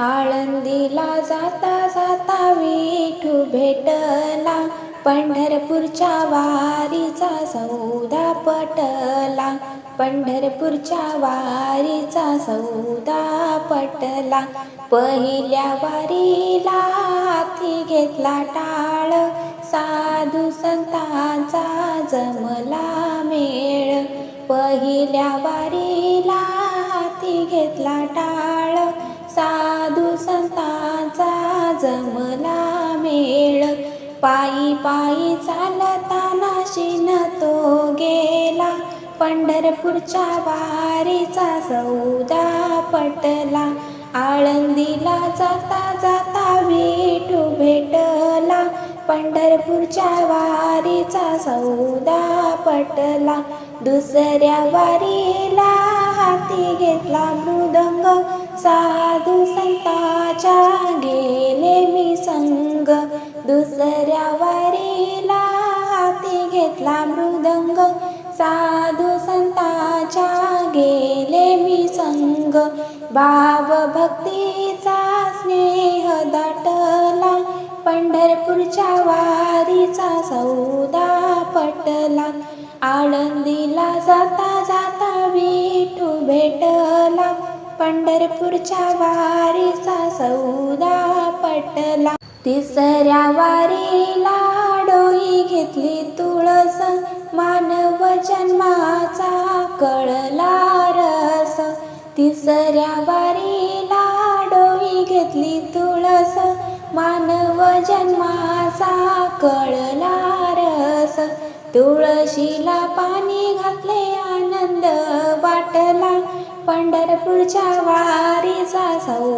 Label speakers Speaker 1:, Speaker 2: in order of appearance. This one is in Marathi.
Speaker 1: आळंदीला जाता जाता विठू भेटला. पंढरपूरच्या वारीचा सौदा पटला. पंढरपूरच्या वारीचा सौदा पटला. पहिल्या वारीला हाती घेतला टाळ. साधू संतांचा जमला मेळ. पहिल्या वारीला हाती घेतला टाळ. जमला मेळ. पायी पायी चालताना शिन तो गेला. पंढरपूरच्या वारीचा सौदा पटला. आळंदीला जाता जाता विठू भेटला. पंढरपूरच्या वारीचा सौदा पटला. दुसऱ्या वारीला हाती घेतला मृदंग. साध दुसऱ्या वारीला हाती घेतला मृदंग. साधू संताच्या गेले मी संग. भाव भक्तीचा स्नेह दाटला. पंढरपूरच्या वारीचा सौदा पटला. आळंदीला जाता जाता विठू भेटला. पंढरपूरच्या वारीचा सौदा पटला. तिसऱ्या वारीला डोई घेतली तुळस मानव जन्माचा कळला रस. तिसऱ्या वारीला डोई घेतली तुळस मानव जन्माचा कळला रस. तुळशीला पाणी घातले आनंद वाटला. पंढरपूरच्या वारीचा सौ